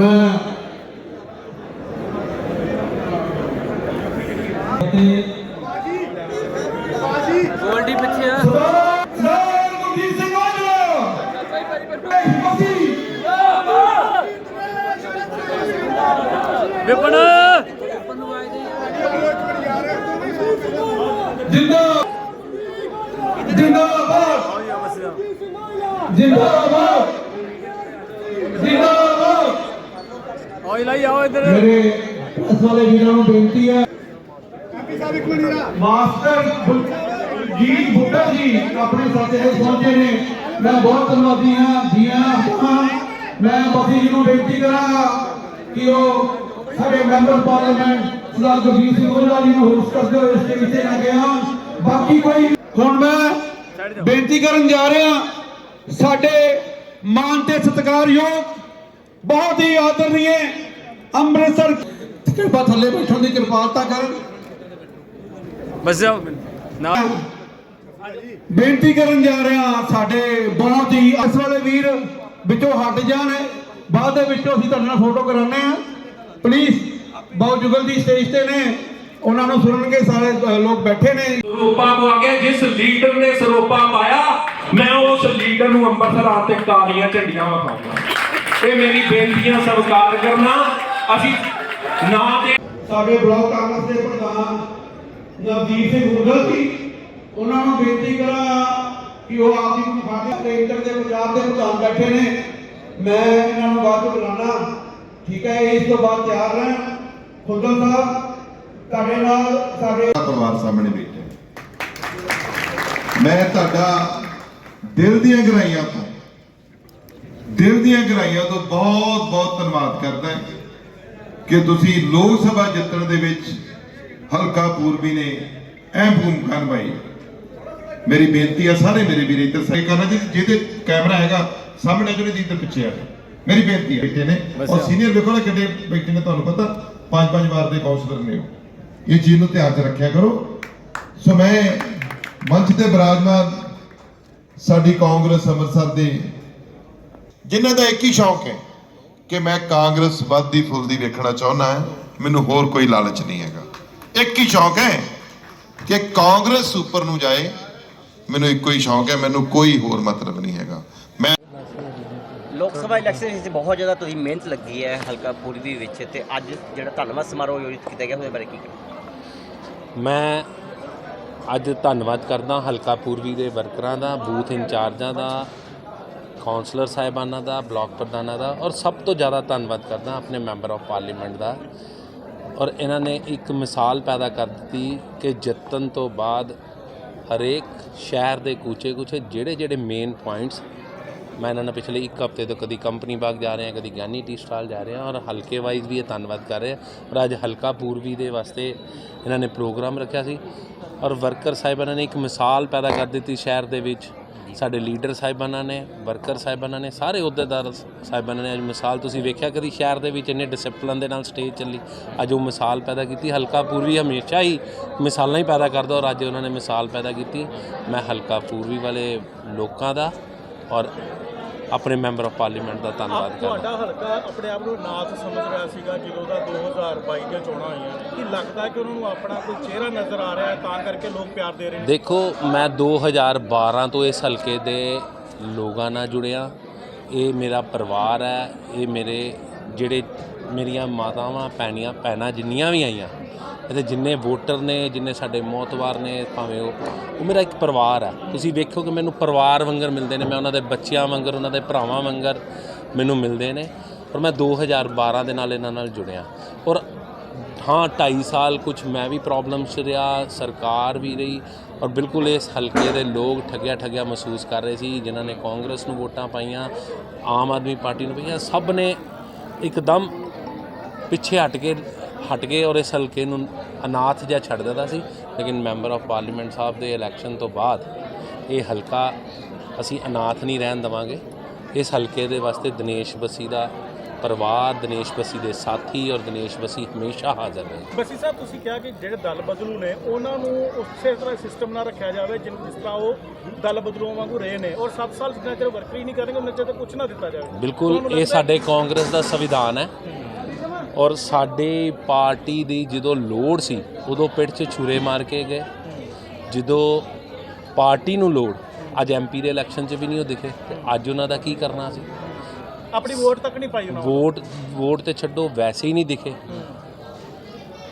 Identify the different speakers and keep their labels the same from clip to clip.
Speaker 1: ਮੈਂ
Speaker 2: ਗੋਲਡੀ ਪਿੱਛੇ ਆ।
Speaker 1: ਸਰਦਾਰ ਗੁਰਦੀਪ ਸਿੰਘ ਅਸੀਂ
Speaker 2: ਵਿਪਨ।
Speaker 1: ਜਿੰਦਾ ਜਿੰਦਾਬਾਦ ਜਿੰਦਾਬਾਦ। ਜਿੰਦਾਬਾਦ।
Speaker 2: ਓਏ ਲਈ ਆਓ ਇੱਧਰ
Speaker 1: ਮੇਰੇ ਪ੍ਰੈਸ ਵਾਲੇ ਵੀਰਾਂ ਨੂੰ ਬੇਨਤੀ ਹੈ ਮਾਸਟਰ ਬੁਲ- ਜੀਤ ਬੁੱਢਾ ਜੀ ਆਪਣੇ ਸਾਥੇ ਤੇ ਪਹੁੰਚੇ ਨੇ ਮੈਂ ਬਹੁਤ ਧੰਨਵਾਦੀ ਹਾਂ ਜੀ ਆਇਆਂ ਹਾਂ ਮੈਂ ਬਸੀ ਜੀ ਨੂੰ ਬੇਨਤੀ ਕਰਾਂ ਕਿ ਉਹ ਸਾਡੇ ਮੈਂਬਰ ਪਾਰਲੀਮੈਂਟ ਸਰਦਾਰ ਗੁਰਜੀਤ ਸਿੰਘ ਔਜਲਾ ਜੀ ਨੂੰ ਹੋਸਟ ਕਰਦੇ ਹੋਏ ਸਟੇਜ ਤੇ ਲੱਗੇ ਹਨ ਬਾਕੀ ਕੋਈ ਹੁਣ ਮੈਂ ਬੇਨਤੀ ਕਰਨ ਜਾ ਰਿਹਾ ਸਾਡੇ ਮਾਨ ਤੇ ਸਤਿਕਾਰਯੋਗ ਬਹੁਤ ਹੀ ਆਦਰਨੀਏ ਅੰਮ੍ਰਿਤਸਰ ਕਿਰਪਾ ਥੱਲੇ ਬੈਠਣ ਦੀ ਕਿਰਪਾਲਤਾ ਕਰਨ।
Speaker 2: ਬਸ ਜਾਓ ਨਾ
Speaker 1: ਬੇਨਤੀ ਕਰਨ ਜਾ ਰਿਹਾ ਸਾਡੇ ਬਹੁਤ ਹੀ ਇਸ ਵਾਲੇ ਵੀਰ ਵਿੱਚੋਂ ਹਟ ਜਾਣ। ਬਾਅਦ ਦੇ ਵਿੱਚੋਂ ਅਸੀਂ ਤੁਹਾਡੇ ਨਾਲ ਫੋਟੋ ਕਰਾਉਂਦੇ ਆ ਪਲੀਜ਼ ਬਹੁਤ ਜੁਗਲ ਦੀ ਸਟੇਜ ਤੇ ਨੇ। ਉਹਨਾਂ ਨੂੰ ਸੁਣਨਗੇ ਸਾਰੇ ਲੋਕ ਬੈਠੇ ਨੇ।
Speaker 3: ਸਰੋਪਾ ਪਾ ਕੇ ਜਿਸ ਲੀਡਰ ਨੇ ਸਰੋਪਾ ਪਾਇਆ ਮੈਂ ਉਸ ਲੀਡਰ ਨੂੰ ਅੰਮ੍ਰਿਤਸਰ ਆ ਤੇ ਕਾਲੀਆਂ ਝੰਡੀਆਂ ਵਿਖਾਉਂਗਾ ਇਹ ਮੇਰੀ ਬੇਨਤੀਆਂ ਸਵੀਕਾਰ ਕਰਨਾ। ਅਸੀਂ ਨਾ ਤੇ
Speaker 1: ਸਾਡੇ ਬਲਾਕ ਕਾਂਗਰਸ ਦੇ ਪ੍ਰਧਾਨ ਨਵਦੀਪ ਸਿੰਘ ਹੁੱਡਲ ਜੀ ਉਹਨਾਂ ਨੂੰ ਬੇਨਤੀ ਕਰਾਂ ਕਿ ਉਹ ਆਪ ਜੀ ਨੂੰ ਸਾਡੇ ਕੇਂਦਰ ਦੇ ਪੰਜਾਬ ਦੇ ਪ੍ਰਧਾਨ ਬੈਠੇ ਨੇ। ਮੈਂ ਇਹਨਾਂ ਨੂੰ ਬਾਅਦ ਬੁਲਾਣਾ ਠੀਕ ਹੈ ਇਸ ਤੋਂ ਬਾਅਦ ਤਿਆਰ ਰਹਿਣ। ਹੁੱਡਲ ਸਾਹਿਬ ਤੁਹਾਡੇ ਨਾਲ ਸਾਡੇ
Speaker 4: ਪਰਿਵਾਰ ਸਾਹਮਣੇ ਬੈਠੇ ਮੈਂ ਤੁਹਾਡਾ ਦਿਲ ਦੀਆਂ ਗਹਿਰਾਈਆਂ ਤੋਂ ਦਿਲ ਦੀਆਂ ਗਹਿਰਾਈਆਂ ਤੋਂ ਬਹੁਤ ਬਹੁਤ ਧੰਨਵਾਦ ਕਰਦਾ ਕਿ ਤੁਸੀਂ ਲੋਕ ਸਭਾ ਜਿੱਤਣ ਦੇ ਵਿੱਚ ਹਲਕਾ ਪੂਰਬੀ ਨੇ ਅਹਿਮ ਭੂਮਿਕਾ ਨਿਭਾਈ। ਮੇਰੀ ਬੇਨਤੀ ਆ ਸਾਰੇ ਮੇਰੇ ਵੀਰ ਇੱਧਰ ਸਹੀ ਕਰਨਾ ਜੀ ਜਿਹਦੇ ਕੈਮਰਾ ਹੈਗਾ ਸਾਹਮਣੇ ਜਿਹੜੇ ਜੀ ਇੱਧਰ ਪਿੱਛੇ ਆ। ਮੇਰੀ ਬੇਨਤੀ ਹੈ ਬੈਠੇ ਨੇ। ਔਰ ਸੀਨੀਅਰ ਵੇਖੋ ਨਾ ਕਿੰਨੇ ਬੈਠੇ ਨੇ ਤੁਹਾਨੂੰ ਪਤਾ ਪੰਜ ਪੰਜ ਵਾਰ ਦੇ ਕਾਉਂਸਲਰ ਨੇ ਉਹ। ਇਹ ਚੀਜ਼ ਨੂੰ ਧਿਆਨ 'ਚ ਰੱਖਿਆ ਕਰੋ। ਸੋ ਮੈਂ ਮੰਚ ਤੇ ਬਿਰਾਜਮਾਨ ਸਾਡੀ ਕਾਂਗਰਸ ਅੰਮ੍ਰਿਤਸਰ ਦੇ ਜਿਨ੍ਹਾਂ ਦਾ ਇੱਕ ਹੀ ਸ਼ੌਂਕ ਹੈ ਕਿ ਮੈਂ ਕਾਂਗਰਸ ਵੱਧਦੀ ਫੁੱਲਦੀ ਵੇਖਣਾ ਚਾਹੁੰਦਾ ਹਾਂ ਮੈਨੂੰ ਹੋਰ ਕੋਈ ਲਾਲਚ ਨਹੀਂ ਹੈਗਾ। ਇੱਕ ਹੀ ਸ਼ੌਂਕ ਹੈ ਕਿ ਕਾਂਗਰਸ ਉੱਪਰ ਨੂੰ ਜਾਏ ਮੈਨੂੰ ਇੱਕੋ ਹੀ ਸ਼ੌਂਕ ਹੈ ਮੈਨੂੰ ਕੋਈ ਹੋਰ ਮਤਲਬ ਨਹੀਂ ਹੈਗਾ। ਮੈਂ
Speaker 5: ਲੋਕ ਸਭਾ ਇਲੈਕਸ਼ਨ ਵਿੱਚ ਬਹੁਤ ਜ਼ਿਆਦਾ ਤੁਸੀਂ ਮਿਹਨਤ ਲੱਗੀ ਹੈ ਹਲਕਾ ਪੂਰਬੀ ਵਿੱਚ ਤੇ ਅੱਜ ਜਿਹੜਾ ਧੰਨਵਾਦ ਸਮਾਰੋਹ ਆਯੋਜਿਤ ਕੀਤਾ ਗਿਆ ਉਹਦੇ ਬਾਰੇ ਕੀ
Speaker 6: ਮੈਂ ਅੱਜ ਧੰਨਵਾਦ ਕਰਦਾ ਹਲਕਾ ਪੂਰਬੀ ਦੇ ਵਰਕਰਾਂ ਦਾ ਬੂਥ ਇੰਚਾਰਜਾਂ ਦਾ ਕਾਉਂਸਲਰ ਸਾਹਿਬਾਨਾਂ ਦਾ, ਬਲਾਕ ਪ੍ਰਧਾਨਾਂ ਦਾ ਔਰ ਸਭ ਤੋਂ ਜ਼ਿਆਦਾ ਧੰਨਵਾਦ ਕਰਦਾ ਆਪਣੇ ਮੈਂਬਰ ਆਫ ਪਾਰਲੀਮੈਂਟ ਦਾ। ਔਰ ਇਹਨਾਂ ਨੇ ਇੱਕ ਮਿਸਾਲ ਪੈਦਾ ਕਰ ਦਿੱਤੀ ਕਿ ਜਿੱਤਣ ਤੋਂ ਬਾਅਦ ਹਰੇਕ ਸ਼ਹਿਰ ਦੇ ਕੂਚੇ ਕੂਚੇ ਜਿਹੜੇ ਜਿਹੜੇ ਮੇਨ ਪੁਆਇੰਟਸ ਮੈਂ ਇਹਨਾਂ ਨਾਲ ਪਿਛਲੇ ਇੱਕ ਹਫ਼ਤੇ ਤੋਂ ਕਦੀ ਕੰਪਨੀ ਬਾਗ ਜਾ ਰਹੇ ਹਾਂ ਕਦੀ ਗਿਆਨੀ ਟੀ ਸਟਾਲ ਜਾ ਰਹੇ ਹਾਂ ਔਰ ਹਲਕੇ ਵਾਈਜ਼ ਵੀ ਇਹ ਧੰਨਵਾਦ ਕਰ ਰਹੇ ਔਰ ਅੱਜ ਹਲਕਾ ਪੂਰਬੀ ਦੇ ਵਾਸਤੇ ਇਹਨਾਂ ਨੇ ਪ੍ਰੋਗਰਾਮ ਰੱਖਿਆ ਸੀ। ਔਰ ਵਰਕਰ ਸਾਹਿਬਾਨਾਂ ਨੇ ਇੱਕ ਮਿਸਾਲ ਪੈਦਾ ਕਰ ਦਿੱਤੀ ਸ਼ਹਿਰ ਦੇ ਵਿੱਚ। ਸਾਡੇ ਲੀਡਰ ਸਾਹਿਬਾਨਾਂ ਨੇ, ਵਰਕਰ ਸਾਹਿਬਾਨਾਂ ਨੇ, ਸਾਰੇ ਅਹੁਦੇਦਾਰ ਸਾਹਿਬਾਨਾਂ ਨੇ ਅੱਜ ਮਿਸਾਲ ਤੁਸੀਂ ਵੇਖਿਆ ਕਦੀ ਸ਼ਹਿਰ ਦੇ ਵਿੱਚ ਇੰਨੇ ਡਿਸਪਲਨ ਦੇ ਨਾਲ ਸਟੇਜ ਚੱਲੀ? ਅੱਜ ਉਹ ਮਿਸਾਲ ਪੈਦਾ ਕੀਤੀ, ਹਲਕਾ ਪੂਰਬੀ ਹਮੇਸ਼ਾ ਹੀ ਮਿਸਾਲਾਂ ਹੀ ਪੈਦਾ ਕਰਦਾ ਔਰ ਅੱਜ ਉਹਨਾਂ ਨੇ ਮਿਸਾਲ ਪੈਦਾ ਕੀਤੀ। ਮੈਂ ਹਲਕਾ ਪੂਰਬੀ ਵਾਲੇ ਲੋਕਾਂ ਦਾ ਔਰ ਆਪਣੇ ਮੈਂਬਰ ਆਫ ਪਾਰਲੀਮੈਂਟ ਦਾ ਧੰਨਵਾਦ ਕਰਦਾ।
Speaker 7: ਤੁਹਾਡਾ ਹਲਕਾ ਆਪਣੇ ਆਪ ਨੂੰ ਨਾਥ ਸਮਝ ਰਿਹਾ ਸੀਗਾ ਜਦੋਂ ਦਾ 2022 ਦੀਆਂ ਚੋਣਾਂ ਹੋਈਆਂ। ਕੀ ਲੱਗਦਾ ਕਿ ਉਹਨਾਂ ਨੂੰ ਆਪਣਾ ਕੋਈ ਚਿਹਰਾ ਨਜ਼ਰ ਆ ਰਿਹਾ ਹੈ ਤਾਂ ਕਰਕੇ ਲੋਕ ਪਿਆਰ ਦੇ ਰਹੇ ਨੇ?
Speaker 6: ਦੇਖੋ ਮੈਂ 2012 ਤੋਂ ਇਸ ਹਲਕੇ ਦੇ ਲੋਕਾਂ ਨਾਲ ਜੁੜਿਆ। ਇਹ ਮੇਰਾ ਪਰਿਵਾਰ ਹੈ ਇਹ ਮੇਰੇ ਜਿਹੜੇ ਮੇਰੀਆਂ ਮਾਤਾਵਾਂ ਭੈਣੀਆਂ ਭੈਣਾਂ ਜਿੰਨੀਆਂ ਵੀ ਆਈਆਂ ਇਹਦੇ ਜਿੰਨੇ ਵੋਟਰ ਨੇ, ਜਿੰਨੇ ਸਾਡੇ ਮੌਤਵਾਰ ਨੇ, ਭਾਵੇਂ ਉਹ ਉਹ ਮੇਰਾ ਇੱਕ ਪਰਿਵਾਰ ਆ ਤੁਸੀਂ ਵੇਖੋ ਕਿ ਮੈਨੂੰ ਪਰਿਵਾਰ ਵਾਂਗਰ ਮਿਲਦੇ ਨੇ, ਮੈਂ ਉਹਨਾਂ ਦੇ ਬੱਚਿਆਂ ਵਾਂਗਰ, ਉਹਨਾਂ ਦੇ ਭਰਾਵਾਂ ਵਾਂਗਰ ਮੈਨੂੰ ਮਿਲਦੇ ਨੇ ਔਰ ਮੈਂ 2012 ਦੇ ਨਾਲ ਇਹਨਾਂ ਨਾਲ ਜੁੜਿਆ। ਔਰ ਹਾਂ 2.5 ਸਾਲ ਕੁਝ ਮੈਂ ਵੀ ਪ੍ਰੋਬਲਮਸ ਰਿਹਾ, ਸਰਕਾਰ ਵੀ ਰਹੀ ਔਰ ਬਿਲਕੁਲ ਇਸ ਹਲਕੇ ਦੇ ਲੋਕ ਠੱਗਿਆ ਠੱਗਿਆ ਮਹਿਸੂਸ ਕਰ ਰਹੇ ਸੀ, ਜਿਨ੍ਹਾਂ ਨੇ ਕਾਂਗਰਸ ਨੂੰ ਵੋਟਾਂ ਪਾਈਆਂ, ਆਮ ਆਦਮੀ ਪਾਰਟੀ ਨੂੰ ਪਾਈਆਂ, ਸਭ ਨੇ ਇੱਕਦਮ ਪਿੱਛੇ ਹਟ ਕੇ ਹਟ ਗਏ ਔਰ ਇਸ ਹਲਕੇ ਨੂੰ ਅਨਾਥ ਜਿਹਾ ਛੱਡ ਦਿੱਤਾ ਸੀ। ਲੇਕਿਨ ਮੈਂਬਰ ਆਫ ਪਾਰਲੀਮੈਂਟ ਸਾਹਿਬ ਦੇ ਇਲੈਕਸ਼ਨ ਤੋਂ ਬਾਅਦ ਇਹ ਹਲਕਾ ਅਸੀਂ ਅਨਾਥ ਨਹੀਂ ਰਹਿਣ ਦੇਵਾਂਗੇ। ਇਸ ਹਲਕੇ ਦੇ ਵਾਸਤੇ ਦਿਨੇਸ਼ ਬੱਸੀ ਦਾ ਪਰਿਵਾਰ ਦਿਨੇਸ਼ ਬਸੀ ਦੇ ਸਾਥੀ ਔਰ ਦਿਨੇਸ਼ ਬਸੀ ਹਮੇਸ਼ਾ ਹਾਜ਼ਰ ਰਹੇ।
Speaker 7: ਬਸੀ ਸਾਹਿਬ ਤੁਸੀਂ ਕਿਹਾ ਕਿ ਜਿਹੜੇ ਦਲ ਬਦਲੂ ਨੇ ਉਹਨਾਂ ਨੂੰ ਉਸੇ ਤਰ੍ਹਾਂ ਸਿਸਟਮ ਨਾਲ ਰੱਖਿਆ ਜਾਵੇ ਜਿਨ ਜਿਸ ਤਰ੍ਹਾਂ ਉਹ ਦਲ ਬਦਲੂਆਂ ਵਾਂਗੂ ਰਹੇ ਨੇ। ਔਰ 7 ਸਾਲ ਜਿੰਨਾ ਚਿਰ ਵਰਕਰੀ ਨਹੀਂ ਕਰਨਗੇ ਉਹਨਾਂ ਚਿਰ ਕੁਝ ਨਾ ਦਿੱਤਾ ਜਾਵੇ।
Speaker 6: ਬਿਲਕੁਲ ਇਹ ਸਾਡੇ ਕਾਂਗਰਸ ਦਾ ਸੰਵਿਧਾਨ ਹੈ। ਔਰ ਸਾਡੇ ਪਾਰਟੀ ਦੀ ਜਦੋਂ ਲੋੜ ਸੀ ਉਦੋਂ ਪਿੱਠ 'ਚ ਛੁਰੇ ਮਾਰ ਕੇ ਗਏ। ਜਦੋਂ ਪਾਰਟੀ ਨੂੰ ਲੋੜ ਅੱਜ ਐਮਪੀ ਦੇ ਇਲੈਕਸ਼ਨ 'ਚ ਵੀ ਨਹੀਂ ਉਹ ਦਿਖੇ ਤੇ ਅੱਜ ਉਹਨਾਂ ਦਾ ਕੀ ਕਰਨਾ ਸੀ?
Speaker 7: ਆਪਣੀ ਵੋਟ ਤੱਕ ਨਹੀਂ ਪਾਈ ਉਹਨਾਂ।
Speaker 6: ਵੋਟ ਵੋਟ ਤੇ ਛੱਡੋ ਵੈਸੇ ਹੀ ਨਹੀਂ ਦਿਖੇ।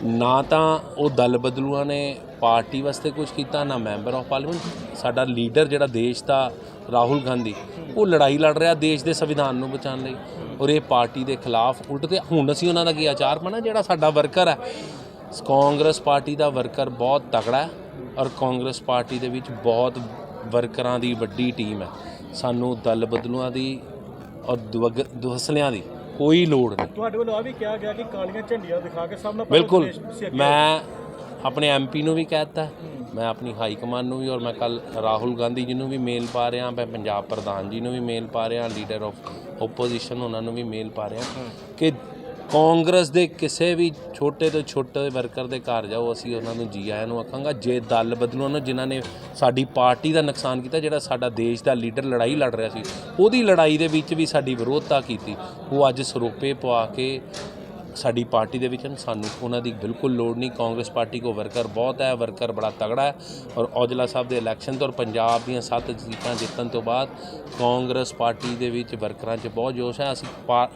Speaker 6: ਨਾ ਤਾਂ ਉਹ ਦਲ ਬਦਲੂਆਂ ਨੇ ਪਾਰਟੀ ਵਾਸਤੇ ਕੁਝ ਕੀਤਾ ਨਾ ਮੈਂਬਰ ਆਫ ਪਾਰਲੀਮੈਂਟ। ਸਾਡਾ ਲੀਡਰ ਜਿਹੜਾ ਦੇਸ਼ ਦਾ ਰਾਹੁਲ ਗਾਂਧੀ ਉਹ ਲੜਾਈ ਲੜ ਰਿਹਾ ਦੇਸ਼ ਦੇ ਸੰਵਿਧਾਨ ਨੂੰ ਬਚਾਉਣ ਲਈ। ਔਰ ਇਹ ਪਾਰਟੀ ਦੇ ਖਿਲਾਫ ਉਲਟ ਤੇ ਹੁਣ ਅਸੀਂ ਉਹਨਾਂ ਦਾ ਕੀ ਆਚਾਰ ਬਣਾ ਜਿਹੜਾ ਸਾਡਾ ਵਰਕਰ ਹੈ ਕਾਂਗਰਸ ਪਾਰਟੀ ਦਾ ਵਰਕਰ ਬਹੁਤ ਤਕੜਾ ਹੈ ਔਰ ਕਾਂਗਰਸ ਪਾਰਟੀ ਦੇ ਵਿੱਚ ਬਹੁਤ ਵਰਕਰਾਂ ਦੀ ਵੱਡੀ ਟੀਮ ਹੈ। ਸਾਨੂੰ ਦਲ ਬਦਲੂਆਂ ਦੀ ਔਰ ਦੁਹਸਲਿਆਂ ਦੀ ਕੋਈ ਲੋੜ ਨਹੀਂ।
Speaker 7: ਤੁਹਾਡੇ ਵੱਲੋਂ ਆ ਵੀ ਕਿਹਾ ਗਿਆ ਕਿ ਕਾਲੀਆਂ ਝੰਡੀਆਂ ਦਿਖਾ ਕੇ ਸਭ ਨਾਲ ਪਹਿਲਾਂ
Speaker 6: ਬਿਲਕੁਲ। ਮੈਂ ਆਪਣੇ ਐਮਪੀ ਨੂੰ ਵੀ ਕਹਿਤਾ ਮੈਂ ਆਪਣੀ ਹਾਈ ਕਮਾਂਡ ਨੂੰ ਵੀ ਔਰ ਮੈਂ ਕੱਲ ਰਾਹੁਲ ਗਾਂਧੀ ਜੀ ਨੂੰ ਵੀ ਮੇਲ ਪਾ ਰਿਹਾ ਮੈਂ ਪੰਜਾਬ ਪ੍ਰਧਾਨ ਜੀ ਨੂੰ ਵੀ ਮੇਲ ਪਾ ਰਿਹਾ ਲੀਡਰ ਆਫ ਓਪੋਜੀਸ਼ਨ ਉਹਨਾਂ ਨੂੰ ਵੀ ਮੇਲ ਪਾ ਰਿਹਾ ਕਿ ਕਾਂਗਰਸ ਦੇ ਕਿਸੇ ਵੀ ਛੋਟੇ ਤੋਂ ਛੋਟੇ ਵਰਕਰ ਦੇ ਘਰ ਜਾਓ ਅਸੀਂ ਉਹਨਾਂ ਨੂੰ ਜੀ ਆਇਆਂ ਨੂੰ ਆਖਾਂਗਾ ਜੇ ਦਲ ਬਦਲੂ ਨੂੰ ਜਿਨ੍ਹਾਂ ਨੇ ਸਾਡੀ ਪਾਰਟੀ ਦਾ ਨੁਕਸਾਨ ਕੀਤਾ ਜਿਹੜਾ ਸਾਡਾ ਦੇਸ਼ ਦਾ ਲੀਡਰ ਲੜਾਈ ਲੜ ਰਿਹਾ ਸੀ ਉਹਦੀ ਲੜਾਈ ਦੇ ਵਿੱਚ ਵੀ ਸਾਡੀ ਵਿਰੋਧਤਾ ਕੀਤੀ ਉਹ ਅੱਜ ਸਰੋਪੇ ਪਵਾ ਕੇ ਸਾਡੀ ਪਾਰਟੀ ਦੇ ਵਿੱਚ ਹਨ। ਸਾਨੂੰ ਉਹਨਾਂ ਦੀ ਬਿਲਕੁਲ ਲੋੜ ਨਹੀਂ। ਕਾਂਗਰਸ ਪਾਰਟੀ ਕੋ ਵਰਕਰ ਬਹੁਤ ਹੈ। ਵਰਕਰ ਬੜਾ ਤਗੜਾ ਹੈ। ਔਰ ਔਜਲਾ ਸਾਹਿਬ ਦੇ ਇਲੈਕਸ਼ਨ ਤੋਂ ਔਰ ਪੰਜਾਬ ਦੀਆਂ ਸੱਤ ਸੀਟਾਂ ਜਿੱਤਣ ਤੋਂ ਬਾਅਦ ਕਾਂਗਰਸ ਪਾਰਟੀ ਦੇ ਵਿੱਚ ਵਰਕਰਾਂ 'ਚ ਬਹੁਤ ਜੋਸ਼ ਹੈ। ਅਸੀਂ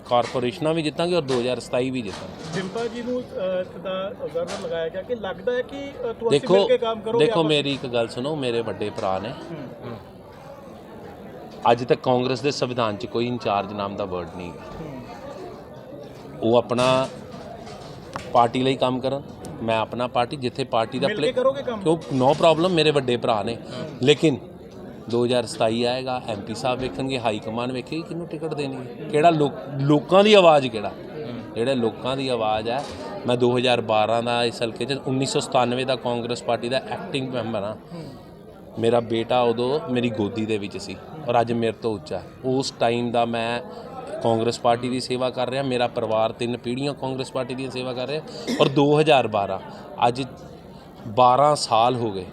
Speaker 6: ਕਾਰਪੋਰੇਸ਼ਨਾਂ ਵੀ ਜਿੱਤਾਂਗੇ ਔਰ 2027 ਵੀ ਜਿੱਤਾਂਗੇ।
Speaker 7: ਡਿੰਪਾ ਜੀ ਨੂੰ ਦਾ ਅਬਜ਼ਰਵਰ ਲਗਾਇਆ ਗਿਆ ਕਿ ਲੱਗਦਾ ਹੈ ਕਿ ਤੁਸੀਂ ਮਿਲ ਕੇ ਕੰਮ ਕਰੋਗੇ
Speaker 6: ਦੇਖੋ ਮੇਰੀ ਇੱਕ ਗੱਲ ਸੁਣੋ। ਮੇਰੇ ਵੱਡੇ ਭਰਾ ਨੇ। ਅੱਜ ਤੱਕ ਕਾਂਗਰਸ ਦੇ ਸੰਵਿਧਾਨ 'ਚ ਕੋਈ ਇੰਚਾਰਜ ਨਾਮ ਦਾ ਵਰਡ ਨਹੀਂ ਹੈ। ਉਹ ਆਪਣਾ ਪਾਰਟੀ ਲਈ ਕੰਮ ਕਰਨ ਮੈਂ ਆਪਣਾ ਪਾਰਟੀ ਜਿੱਥੇ ਪਾਰਟੀ ਦਾ ਪਲੇ
Speaker 7: ਕਰੋਗੇ ਕੰਮ?
Speaker 6: ਕਿਉਂ? ਨੋ ਪ੍ਰੋਬਲਮ ਮੇਰੇ ਵੱਡੇ ਭਰਾ ਨੇ। ਲੇਕਿਨ 2027 ਆਏਗਾ ਐਮਪੀ ਸਾਹਿਬ ਵੇਖਣਗੇ ਹਾਈ ਕਮਾਨ ਵੇਖੇਗੀ ਕਿਹਨੂੰ ਟਿਕਟ ਦੇਣੀ ਹੈ ਕਿਹੜਾ ਲੋਕ ਦੀ ਆਵਾਜ਼ ਕਿਹੜਾ? ਜਿਹੜੇ ਲੋਕਾਂ ਦੀ ਆਵਾਜ਼ ਹੈ ਮੈਂ 2012 ਦਾ ਇਸ ਹਲਕੇ 'ਚ 1997 ਦਾ ਕਾਂਗਰਸ ਪਾਰਟੀ ਦਾ ਐਕਟਿੰਗ ਮੈਂਬਰ ਹਾਂ। ਮੇਰਾ ਬੇਟਾ ਉਦੋਂ ਮੇਰੀ ਗੋਦੀ ਦੇ ਵਿੱਚ ਸੀ ਔਰ ਅੱਜ ਮੇਰੇ ਤੋਂ ਉੱਚਾ। ਉਸ ਟਾਈਮ ਦਾ ਮੈਂ ਕਾਂਗਰਸ ਪਾਰਟੀ ਦੀ ਸੇਵਾ ਕਰ ਰਿਹਾ, ਮੇਰਾ ਪਰਿਵਾਰ ਤਿੰਨ ਪੀੜ੍ਹੀਆਂ ਕਾਂਗਰਸ ਪਾਰਟੀ ਦੀ ਸੇਵਾ ਕਰ ਰਿਹਾ ਔਰ 2012 ਅੱਜ 12 ਸਾਲ ਹੋ ਗਏ।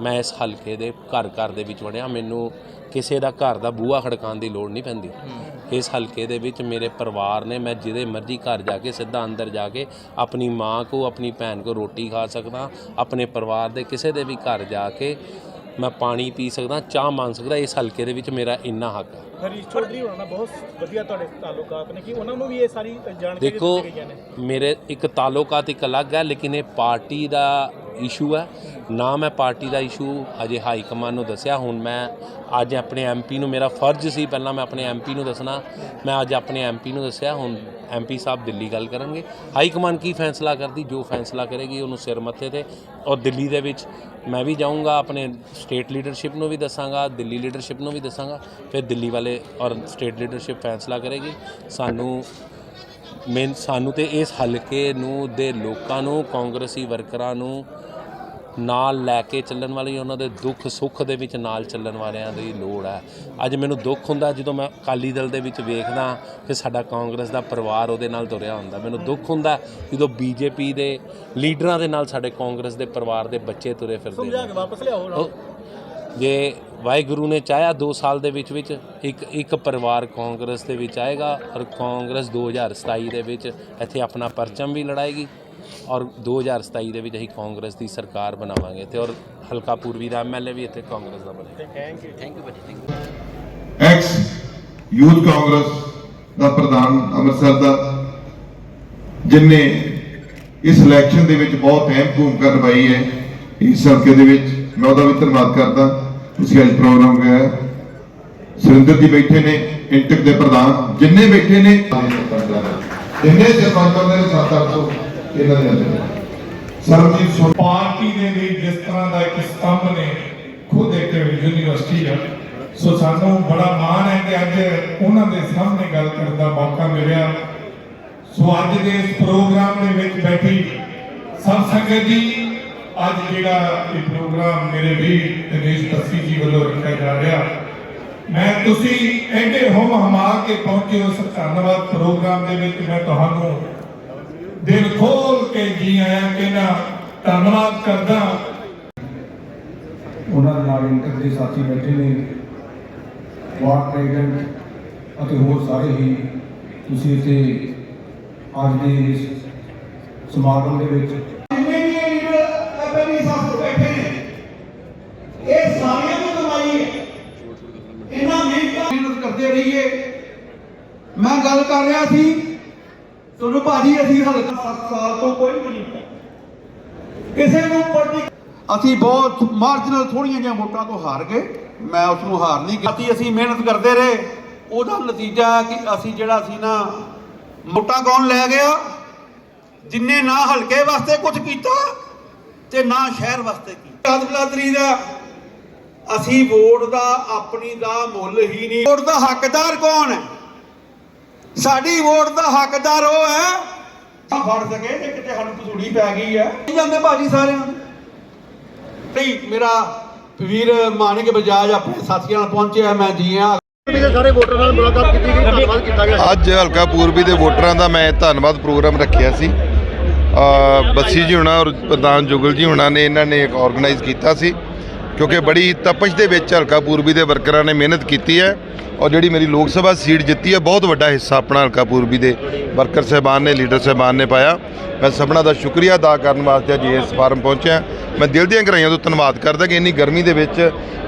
Speaker 6: ਮੈਂ ਇਸ ਹਲਕੇ ਦੇ ਘਰ ਘਰ ਦੇ ਵਿੱਚ ਵੜਿਆ, ਮੈਨੂੰ ਕਿਸੇ ਦਾ ਘਰ ਦਾ ਬੂਹਾ ਖੜਕਾਉਣ ਦੀ ਲੋੜ ਨਹੀਂ ਪੈਂਦੀ। ਇਸ ਹਲਕੇ ਦੇ ਵਿੱਚ ਮੇਰੇ ਪਰਿਵਾਰ ਨੇ, ਮੈਂ ਜਿਹਦੇ ਮਰਜ਼ੀ ਘਰ ਜਾ ਕੇ, ਸਿੱਧਾ ਅੰਦਰ ਜਾ ਕੇ ਆਪਣੀ ਮਾਂ ਕੋ, ਆਪਣੀ ਭੈਣ ਕੋ ਰੋਟੀ ਖਾ ਸਕਦਾ, ਆਪਣੇ ਪਰਿਵਾਰ ਦੇ ਕਿਸੇ ਦੇ ਵੀ ਘਰ ਜਾ ਕੇ ਮੈਂ ਪਾਣੀ ਪੀ ਸਕਦਾ ਚਾਹ ਮੰਗ ਸਕਦਾ ਇਸ ਹਲਕੇ ਦੇ ਵਿੱਚ ਮੇਰਾ ਇੰਨਾ ਹੱਕ ਹੈ
Speaker 7: ਹਰੀਸ਼ ਚੌਧਰੀ ਹੋਣਾ ਨਾਲ ਬਹੁਤ ਵਧੀਆ ਤੁਹਾਡੇ ਤਾਲੁਕਾਤ ਨੇ ਕਿ ਉਹਨਾਂ ਨੂੰ ਵੀ ਇਹ ਸਾਰੀ ਜਾਣਕਾਰੀ
Speaker 6: ਦੇਖੋ
Speaker 7: ਦਿੱਤੀ ਗਈਆਂ ਨੇ
Speaker 6: ਮੇਰੇ ਇੱਕ ਤਾਲੁਕਾਤ ਇੱਕ ਅਲੱਗ ਹੈ ਲੇਕਿਨ ਇਹ ਪਾਰਟੀ ਦਾ ਇਸ਼ੂ ਹੈ। ਨਾ ਮੈਂ ਪਾਰਟੀ ਦਾ ਇਸ਼ੂ ਅਜੇ ਹਾਈ ਕਮਾਂਡ ਨੂੰ ਦੱਸਿਆ। ਹੁਣ ਮੈਂ ਅੱਜ ਆਪਣੇ ਐਮਪੀ ਨੂੰ ਮੇਰਾ ਫਰਜ਼ ਸੀ, ਪਹਿਲਾਂ ਮੈਂ ਆਪਣੇ ਐਮਪੀ ਨੂੰ ਦੱਸਣਾ। ਮੈਂ ਅੱਜ ਆਪਣੇ ਐਮਪੀ ਨੂੰ ਦੱਸਿਆ। ਹੁਣ ਐਮਪੀ ਸਾਹਿਬ ਦਿੱਲੀ ਗੱਲ ਕਰਨਗੇ। ਹਾਈ ਕਮਾਂਡ ਕੀ ਫੈਸਲਾ ਕਰਦੀ? ਜੋ ਫੈਸਲਾ ਕਰੇਗੀ, ਉਹਨੂੰ ਸਿਰ ਮੱਥੇ ਤੇ। ਔਰ ਦਿੱਲੀ ਦੇ ਵਿੱਚ ਮੈਂ ਵੀ ਜਾਊਂਗਾ, ਆਪਣੇ ਸਟੇਟ ਲੀਡਰਸ਼ਿਪ ਨੂੰ ਵੀ ਦੱਸਾਂਗਾ, ਦਿੱਲੀ ਲੀਡਰਸ਼ਿਪ ਨੂੰ ਵੀ ਦੱਸਾਂਗਾ। ਫਿਰ ਦਿੱਲੀ ਵਾਲੇ ਔਰ ਸਟੇਟ ਲੀਡਰਸ਼ਿਪ ਫੈਸਲਾ ਕਰੇਗੀ। ਸਾਨੂੰ ਮੇਨ ਸਾਨੂੰ ਤੇ ਇਸ ਹਲਕੇ ਨੂੰ ਦੇ ਲੋਕਾਂ ਨੂੰ, ਕਾਂਗਰਸੀ ਵਰਕਰਾਂ ਨੂੰ ਨਾਲ ਲੈ ਕੇ ਚੱਲਣ ਵਾਲੇ ਉਹਨਾਂ ਦੇ ਦੁੱਖ ਸੁੱਖ ਦੇ ਵਿੱਚ ਨਾਲ ਚੱਲਣ ਵਾਲਿਆਂ ਦੀ ਲੋੜ ਹੈ। ਅੱਜ ਮੈਨੂੰ ਦੁੱਖ ਹੁੰਦਾ ਜਦੋਂ ਮੈਂ ਅਕਾਲੀ ਦਲ ਦੇ ਵਿੱਚ ਵੇਖਦਾ ਕਿ ਸਾਡਾ ਕਾਂਗਰਸ ਦਾ ਪਰਿਵਾਰ ਉਹਦੇ ਨਾਲ ਤੁਰਿਆ ਹੁੰਦਾ ਮੈਨੂੰ ਦੁੱਖ ਹੁੰਦਾ ਜਦੋਂ ਬੀਜੇਪੀ ਦੇ ਲੀਡਰਾਂ ਦੇ ਨਾਲ ਸਾਡੇ ਕਾਂਗਰਸ ਦੇ ਪਰਿਵਾਰ ਦੇ ਬੱਚੇ ਤੁਰੇ ਫਿਰਦੇ
Speaker 7: ਸਮਝਾ ਕੇ ਵਾਪਸ ਲਿਆਓ
Speaker 6: ਜੇ ਵਾਹਿਗੁਰੂ ਨੇ ਚਾਹਿਆ 2 ਸਾਲ ਦੇ ਵਿੱਚ ਵਿੱਚ ਇੱਕ ਇੱਕ ਪਰਿਵਾਰ ਕਾਂਗਰਸ ਦੇ ਵਿੱਚ ਆਏਗਾ ਔਰ ਕਾਂਗਰਸ 2027 ਦੇ ਵਿੱਚ ਇੱਥੇ ਆਪਣਾ ਪਰਚਮ ਵੀ ਲੜਾਏਗੀ। ਔਰ 2027 ਦੇ ਵਿੱਚ ਅਸੀਂ ਕਾਂਗਰਸ ਦੀ ਸਰਕਾਰ ਬਣਾਵਾਂਗੇ ਤੇ ਔਰ ਹਲਕਾ ਪੂਰਬੀ ਦਾ ਐਮਐਲਏ ਵੀ ਇੱਥੇ ਕਾਂਗਰਸ ਦਾ ਬਣੇਗਾ।
Speaker 5: ਥੈਂਕ ਯੂ ਭਾਜੀ thank you
Speaker 4: ex youth Congress ਦਾ ਪ੍ਰਧਾਨ ਅੰਮ੍ਰਿਤਸਰ ਦਾ ਜਿਨੇ ਇਸ ਇਲੈਕਸ਼ਨ ਦੇ ਵਿੱਚ ਬਹੁਤ ਅਹਿਮ ਭੂਮਿਕਾ ਨਿਭਾਈ ਹੈ ਇਸ ਹਲਕੇ ਦੇ ਵਿੱਚ ਮੈਂ ਉਹਦਾ ਵੀ ਧੰਨਵਾਦ ਕਰਦਾ। ਤੁਸੀਂ ਅੱਜ ਪ੍ਰੋਗਰਾਮ ਗਿਆ ਸੁਰਿੰਦਰ ਜੀ ਬੈਠੇ ਨੇ ਇੰਟਕ ਦੇ ਪ੍ਰਧਾਨ ਜਿੰਨੇ ਬੈਠੇ ਨੇ ਜਿੰਨੇ ਸਰਪੰਚਾਂ ਦੇ ਸਾਥਾਂ ਤੋਂ ਇਹਨਾਂ ਦੇ ਅੰਦਰ। ਸਰਬਜੀਤ
Speaker 8: ਪਾਰਟੀ ਦੇ ਲਈ ਜਿਸ ਤਰ੍ਹਾਂ ਦਾ ਇੱਕ ਸਤੰਭ ਨੇ ਖੁਦ ਇੱਕ ਯੂਨੀਵਰਸਿਟੀ ਆ। ਸੋ ਸਾਨੂੰ ਬੜਾ ਮਾਣ ਹੈ ਕਿ ਅੱਜ ਉਹਨਾਂ ਦੇ ਸਾਹਮਣੇ ਗੱਲ ਕਰਨ ਦਾ ਮੌਕਾ ਮਿਲਿਆ। ਸੋ ਅੱਜ ਦੇ ਇਸ ਪ੍ਰੋਗਰਾਮ ਦੇ ਵਿੱਚ ਬੈਠੀ ਸਭ ਸੰਗਤ ਜੀ, ਅੱਜ ਜਿਹੜਾ ਇਹ ਪ੍ਰੋਗਰਾਮ ਮੇਰੇ ਵੀਰ ਦਿਨੇਸ਼ ਬੱਸੀ ਜੀ ਵੱਲੋਂ ਰੱਖਿਆ ਜਾ ਰਿਹਾ। ਮੈਂ ਤੁਸੀਂ ਐਡੇ ਹੁਮ ਹਮਾ ਕੇ ਪਹੁੰਚੇ ਉਸ ਧੰਨਵਾਦ ਪ੍ਰੋਗਰਾਮ ਦੇ ਵਿੱਚ ਮੈਂ ਤੁਹਾਨੂੰ ਦਿਲ ਖੋਲ ਕੇ ਜੀ ਆਇਆਂ ਕਹਿੰਦਾ ਧੰਨਵਾਦ ਕਰਦਾ।
Speaker 1: ਉਹਨਾਂ ਦੇ ਨਾਲ ਇੰਟਰ ਦੇ ਸਾਥੀ ਬੈਠੇ ਨੇ ਵਾਰਡ ਪ੍ਰੈਜ਼ੀਡੈਂਟ ਅਤੇ ਹੋਰ ਸਾਰੇ ਹੀ। ਤੁਸੀਂ ਇੱਥੇ ਅੱਜ ਦੇ ਇਸ ਸਮਾਗਮ ਦੇ ਵਿੱਚ ਕਰਦੇ ਰਹੀਏ। ਮੈਂ ਗੱਲ ਕਰ ਰਿਹਾ ਸੀ ਤੁਹਾਨੂੰ ਭਾਜੀ ਅਸੀਂ ਹਲਕਾ 7 ਸਾਲ ਤੋਂ ਕੋਈ ਨਹੀਂ। ਕਿਸੇ ਨੂੰ ਪੋਲੀਟਿਕ ਅਸੀਂ ਬਹੁਤ ਮਾਰਜਨਲ ਥੋੜੀਆਂ ਜਿਹੀਆਂ ਵੋਟਾਂ ਤੋਂ ਹਾਰ ਗਏ। ਮੈਂ ਉਸ ਨੂੰ ਹਾਰ ਨਹੀਂ ਕੀਤੀ ਅਸੀਂ ਮਿਹਨਤ ਕਰਦੇ ਰਹੇ। ਉਹਦਾ ਨਤੀਜਾ ਕਿ ਅਸੀਂ ਜਿਹੜਾ ਸੀ ਨਾ ਵੋਟਾਂ ਕੌਣ ਲੈ ਗਿਆ? ਜਿੰਨੇ ਨਾ ਹਲਕੇ ਵਾਸਤੇ ਕੁਝ ਕੀਤਾ ਤੇ ਨਾ ਸ਼ਹਿਰ ਵਾਸਤੇ ਕੀਤਾ। ਬਲਾਦਰੀ ਦਾ ਅਸੀਂ ਵੋਟ ਦਾ ਆਪਣੀ ਦਾ ਮੁੱਲ ਹੀ ਨਹੀਂ। ਵੋਟ ਦਾ ਹੱਕਦਾਰ ਕੌਣ ਹੈ? ਸਾਡੀ ਵੋਟ ਦਾ ਹੱਕਦਾਰ ਉਹ ਹੈ। ਫੜ ਸਕੇ ਜੇ ਕਿਤੇ ਸਾਨੂੰ ਕਸੂੜੀ ਪੈ ਗਈ ਹੈ। ਨਹੀਂ ਜਾਂਦੇ ਭਾਜੀ ਸਾਰਿਆਂ ਨੂੰ। ਨਹੀਂ ਮੇਰਾ ਵੀਰ ਮਾਨਿਕ ਬਜਾਜ ਆਪਣੇ ਸਾਥੀਆਂ ਨਾਲ ਪਹੁੰਚਿਆ ਮੈਂ ਜੀ ਆ
Speaker 7: ਸਾਰੇ ਵੋਟਰਾਂ ਨਾਲ ਮੁਲਾਕਾਤ ਕੀਤੀ ਗਈ ਧੰਨਵਾਦ ਕੀਤਾ ਗਿਆ।
Speaker 4: ਅੱਜ ਹਲਕਾ ਪੂਰਬੀ ਦੇ ਵੋਟਰਾਂ ਦਾ ਮੈਂ ਧੰਨਵਾਦ ਪ੍ਰੋਗਰਾਮ ਰੱਖਿਆ ਸੀ। ਅ, ਬੱਸੀ ਜੀ ਹੁਣਾ ਔਰ ਪ੍ਰਧਾਨ ਜੁਗਲ ਜੀ ਹੁਣਾ ਨੇ ਇਹਨਾਂ ਨੇ ਇੱਕ ਆਰਗੇਨਾਈਜ਼ ਕੀਤਾ ਸੀ ਕਿਉਂਕਿ ਬੜੀ ਤਪਸ਼ ਦੇ ਵਿੱਚ ਹਲਕਾ ਪੂਰਬੀ ਦੇ ਵਰਕਰਾਂ ਨੇ ਮਿਹਨਤ ਕੀਤੀ ਹੈ। ਔਰ ਜਿਹੜੀ ਮੇਰੀ ਲੋਕ ਸਭਾ ਸੀਟ ਜਿੱਤੀ ਹੈ, ਬਹੁਤ ਵੱਡਾ ਹਿੱਸਾ ਆਪਣਾ ਹਲਕਾ ਪੂਰਬੀ ਦੇ ਵਰਕਰ ਸਹਿਬਾਨ ਨੇ, ਲੀਡਰ ਸਹਿਬਾਨ ਨੇ ਪਾਇਆ। ਮੈਂ ਸਭਨਾਂ ਦਾ ਸ਼ੁਕਰੀਆ ਅਦਾ ਕਰਨ ਵਾਸਤੇ ਅੱਜ ਇਸ ਫਾਰਮ ਪਹੁੰਚਿਆ। ਮੈਂ ਦਿਲ ਦੀਆਂ ਗਹਿਰਾਈਆਂ ਤੋਂ ਧੰਨਵਾਦ ਕਰਦਾ ਕਿ ਇੰਨੀ ਗਰਮੀ ਦੇ ਵਿੱਚ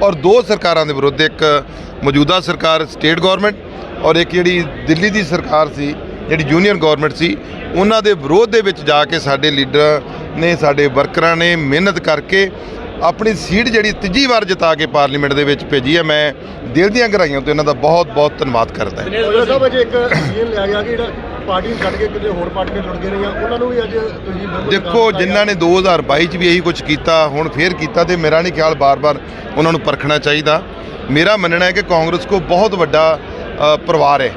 Speaker 4: ਔਰ ਦੋ ਸਰਕਾਰਾਂ ਦੇ ਵਿਰੁੱਧ, ਇੱਕ ਮੌਜੂਦਾ ਸਰਕਾਰ ਸਟੇਟ ਗਵਰਨਮੈਂਟ ਔਰ ਇੱਕ ਜਿਹੜੀ ਦਿੱਲੀ ਦੀ ਸਰਕਾਰ ਸੀ, ਜਿਹੜੀ ਯੂਨੀਅਨ ਗਵਰਨਮੈਂਟ ਸੀ, ਉਹਨਾਂ ਦੇ ਵਿਰੋਧ ਦੇ ਵਿੱਚ ਜਾ ਕੇ ਸਾਡੇ ਲੀਡਰ ਨੇ, ਸਾਡੇ ਵਰਕਰਾਂ ਨੇ ਮਿਹਨਤ ਕਰਕੇ ਆਪਣੀ ਸੀਟ ਜਿਹੜੀ ਤੀਜੀ ਵਾਰ ਜਿਤਾ ਕੇ ਪਾਰਲੀਮੈਂਟ ਦੇ ਵਿੱਚ ਭੇਜੀ ਹੈ ਮੈਂ ਦਿਲ ਦੀਆਂ ਗਹਿਰਾਈਆਂ ਤੋਂ ਇਹਨਾਂ ਦਾ ਬਹੁਤ ਬਹੁਤ ਧੰਨਵਾਦ ਕਰਦਾ ਹਾਂ।
Speaker 7: ਸਾਹਿਬ ਅਜੇ ਇੱਕ ਸੀਐਮ ਲਿਆ ਗਿਆ ਕਿ ਜਿਹੜਾ ਪਾਰਟੀ ਨੂੰ ਛੱਡ ਕੇ ਕਿਤੇ ਹੋਰ ਪਾਰਟੀ ਨਾਲ ਜੁੜ ਗਏ ਨੇ ਉਹਨਾਂ ਨੂੰ ਵੀ ਅੱਜ ਤੁਸੀਂ
Speaker 4: ਦੇਖੋ ਜਿਨ੍ਹਾਂ ਨੇ 2022 ਚ ਵੀ ਇਹੀ ਕੁਝ ਕੀਤਾ ਹੁਣ ਫੇਰ ਕੀਤਾ ਤੇ ਮੇਰਾ ਨਹੀਂ ਖਿਆਲ ਬਾਰ-ਬਾਰ ਉਹਨਾਂ ਨੂੰ ਪਰਖਣਾ ਚਾਹੀਦਾ। ਮੇਰਾ ਮੰਨਣਾ ਹੈ ਕਿ ਕਾਂਗਰਸ ਕੋ ਬਹੁਤ ਵੱਡਾ ਪਰਿਵਾਰ ਹੈ।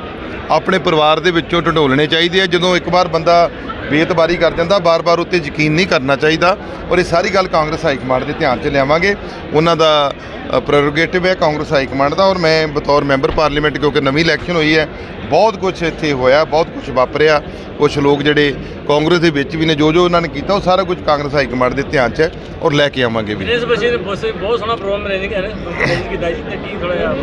Speaker 4: ਆਪਣੇ ਪਰਿਵਾਰ ਦੇ ਵਿੱਚੋਂ ਢੰਡੋਲਣੇ ਚਾਹੀਦੇ ਆ। ਜਦੋਂ ਇੱਕ ਵਾਰ ਬੰਦਾ ਬੇਤਬਾਰੀ ਕਰ ਜਾਂਦਾ, ਬਾਰ-ਬਾਰ ਉੱਤੇ ਯਕੀਨ ਨਹੀਂ ਕਰਨਾ ਚਾਹੀਦਾ ਔਰ ਇਹ ਸਾਰੀ ਗੱਲ ਕਾਂਗਰਸ ਹਾਈ ਕਮਾਂਡ ਦੇ ਧਿਆਨ 'ਚ ਲਿਆਵਾਂਗੇ। ਉਹਨਾਂ ਦਾ ਪ੍ਰੈਰੋਗੇਟਿਵ ਹੈ ਕਾਂਗਰਸ ਹਾਈ ਕਮਾਂਡ ਦਾ ਔਰ ਮੈਂ ਬਤੌਰ ਮੈਂਬਰ ਪਾਰਲੀਮੈਂਟ ਕਿਉਂਕਿ ਨਵੀਂ ਇਲੈਕਸ਼ਨ ਹੋਈ ਹੈ। ਬਹੁਤ ਕੁਝ ਇੱਥੇ ਹੋਇਆ ਬਹੁਤ ਕੁਝ ਵਾਪਰਿਆ। ਕੁਝ ਲੋਕ ਜਿਹੜੇ ਕਾਂਗਰਸ ਦੇ ਵਿੱਚ ਵੀ ਨੇ ਜੋ ਜੋ ਉਹਨਾਂ ਨੇ ਕੀਤਾ ਉਹ ਸਾਰਾ ਕੁਝ ਕਾਂਗਰਸ ਹਾਈ ਕਮਾਂਡ ਦੇ ਧਿਆਨ 'ਚ ਹੈ ਔਰ ਲੈ ਕੇ ਆਵਾਂਗੇ ਵੀ।
Speaker 2: ਇਸ ਬੱਚੇ ਨੇ ਬਹੁਤ ਸੋਹਣਾ ਪ੍ਰੋਗਰਾਮ ਅਰੇਂਜ ਕੀਤਾ ਜੀ ਤੇ ਕੀ ਥੋੜਾ ਜਿਹਾ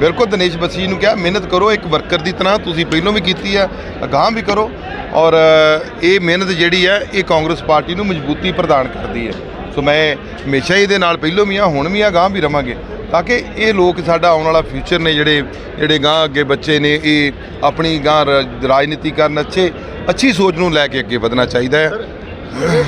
Speaker 4: ਬਿਲਕੁਲ ਦਿਨੇਸ਼ ਬੱਸੀ ਨੂੰ ਕਿਹਾ ਮਿਹਨਤ ਕਰੋ ਇੱਕ ਵਰਕਰ ਦੀ ਤਰ੍ਹਾਂ ਤੁਸੀਂ ਪਹਿਲਾਂ ਵੀ ਕੀਤੀ ਹੈ ਅਗਾਂਹ ਵੀ ਕਰੋ ਔਰ ਇਹ ਮਿਹਨਤ ਜਿਹੜੀ ਹੈ ਇਹ ਕਾਂਗਰਸ ਪਾਰਟੀ ਨੂੰ ਮਜ਼ਬੂਤੀ ਪ੍ਰਦਾਨ ਕਰਦੀ ਹੈ। ਸੋ ਮੈਂ ਹਮੇਸ਼ਾ ਹੀ ਇਹਦੇ ਨਾਲ ਪਹਿਲੋਂ ਵੀ ਆ ਹੁਣ ਵੀ ਆ ਗਾਂਹ ਵੀ ਰਵਾਂਗੇ। ਤਾਂ ਕਿ ਇਹ ਲੋਕ ਸਾਡਾ ਆਉਣ ਵਾਲਾ ਫਿਊਚਰ ਨੇ ਜਿਹੜੇ ਜਿਹੜੇ ਗਾਂਹ ਅੱਗੇ ਬੱਚੇ ਨੇ ਇਹ ਆਪਣੀ ਰ- ਰਾਜਨੀਤੀ ਕਰਨ ਅੱਛੇ ਅੱਛੀ ਸੋਚ ਨੂੰ ਲੈ ਕੇ ਅੱਗੇ ਵਧਣਾ ਚਾਹੀਦਾ ਹੈ।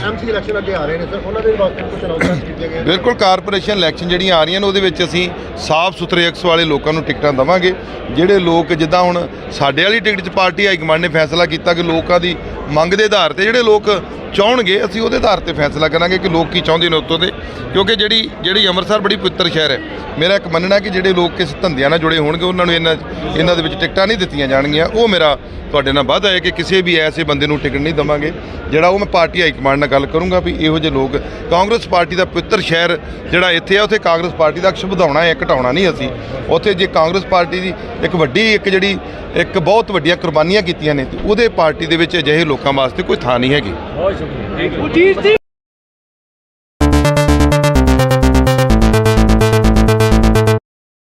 Speaker 7: ਐਮਸੀ ਇਲੈਕਸ਼ਨ ਅੱਗੇ ਆ ਰਹੇ ਨੇ ਸਰ ਉਹਨਾਂ ਦੇ ਵਾਸਤੇ ਕੁਝ ਅਨਾਉਂਸਮੈਂਟ ਕੀਤੀਆਂ ਗਈਆਂ
Speaker 4: ਬਿਲਕੁਲ ਕਾਰਪੋਰੇਸ਼ਨ ਇਲੈਕਸ਼ਨ ਜਿਹੜੀਆਂ ਆ ਰਹੀਆਂ ਨੇ ਉਹਦੇ ਵਿੱਚ ਅਸੀਂ ਸਾਫ਼ ਸੁਥਰੇ ਅਕਸ ਵਾਲੇ ਲੋਕਾਂ ਨੂੰ ਟਿਕਟਾਂ ਦਵਾਂਗੇ। ਜਿਹੜੇ ਲੋਕ ਜਿੱਦਾਂ ਹੁਣ ਸਾਡੇ ਵਾਲੀ ਟਿਕਟ 'ਚ ਪਾਰਟੀ ਹਾਈ ਕਮਾਂਡ ਨੇ ਫੈਸਲਾ ਕੀਤਾ ਕਿ ਲੋਕਾਂ ਦੀ ਮੰਗ ਦੇ ਆਧਾਰ ਤੇ ਜਿਹੜੇ ਲੋਕ ਚਾਹਣਗੇ, ਅਸੀਂ ਉਹਦੇ ਆਧਾਰ ਤੇ ਫੈਸਲਾ ਕਰਾਂਗੇ ਕਿ ਲੋਕ ਕੀ ਚਾਹੁੰਦੇ ਨੇ ਉੱਤੋਂ ਦੇ। ਕਿਉਂਕਿ ਜਿਹੜੀ ਜਿਹੜੀ ਅੰਮ੍ਰਿਤਸਰ ਬੜੀ ਪਵਿੱਤਰ ਸ਼ਹਿਰ ਹੈ, ਮੇਰਾ ਇੱਕ ਮੰਨਣਾ ਕਿ ਜਿਹੜੇ ਲੋਕ ਕਿਸ ਧੰਦਿਆਂ ਨਾਲ ਜੁੜੇ ਹੋਣਗੇ, ਉਹਨਾਂ ਨੂੰ ਇਹਨਾਂ ਇਹਨਾਂ ਦੇ ਵਿੱਚ ਟਿਕਟਾਂ ਨਹੀਂ ਦਿੱਤੀਆਂ ਜਾਣਗੀਆਂ। ਉਹ ਮੇਰਾ ਤੁਹਾਡੇ ਨਾਲ ਵਾਅਦਾ ਹੈ ਕਿ ਕਿਸੇ ਵੀ ਐਸੇ ਬੰਦੇ ਨੂੰ ਟਿਕਟ ਨਹੀਂ ਦਵਾਂਗੇ, ਜਿਹੜਾ ਉਹ ਮੈਂ ਪਾਰਟੀ ਹਾਈ ਕਮਾਂਡ ਨਾਲ ਗੱਲ ਕਰੂੰਗਾ ਵੀ ਇਹੋ ਜਿਹੇ ਲੋਕ, ਕਾਂਗਰਸ ਪਾਰਟੀ ਦਾ ਪਵਿੱਤਰ ਸ਼ਹਿਰ ਜਿਹੜਾ ਇੱਥੇ ਆ, ਉੱਥੇ ਕਾਂਗਰਸ ਪਾਰਟੀ ਦਾ ਅਕਸ਼ ਵਧਾਉਣਾ ਹੈ ਘਟਾਉਣਾ ਨਹੀਂ ਅਸੀਂ। ਉੱਥੇ ਜੇ ਕਾਂਗਰਸ ਪਾਰਟੀ ਦੀ ਇੱਕ ਵੱਡੀ, ਇੱਕ ਜਿਹੜੀ, ਇੱਕ ਬਹੁਤ ਵੱਡੀਆਂ ਕੁਰਬਾਨੀਆਂ ਕੀਤੀਆਂ ਨੇ ਤੇ ਉਹਦੇ ਪਾਰਟੀ ਦੇ ਵਿੱਚ ਅਜਿਹੇ ਲੋਕਾਂ ਵਾਸਤੇ ਕੋਈ ਥਾਂ ਨਹੀਂ ਹੈਗੀ।
Speaker 2: ਬਹੁਤ ਸ਼ੁਕਰੀਆ ਥੈਂਕ ਯੂ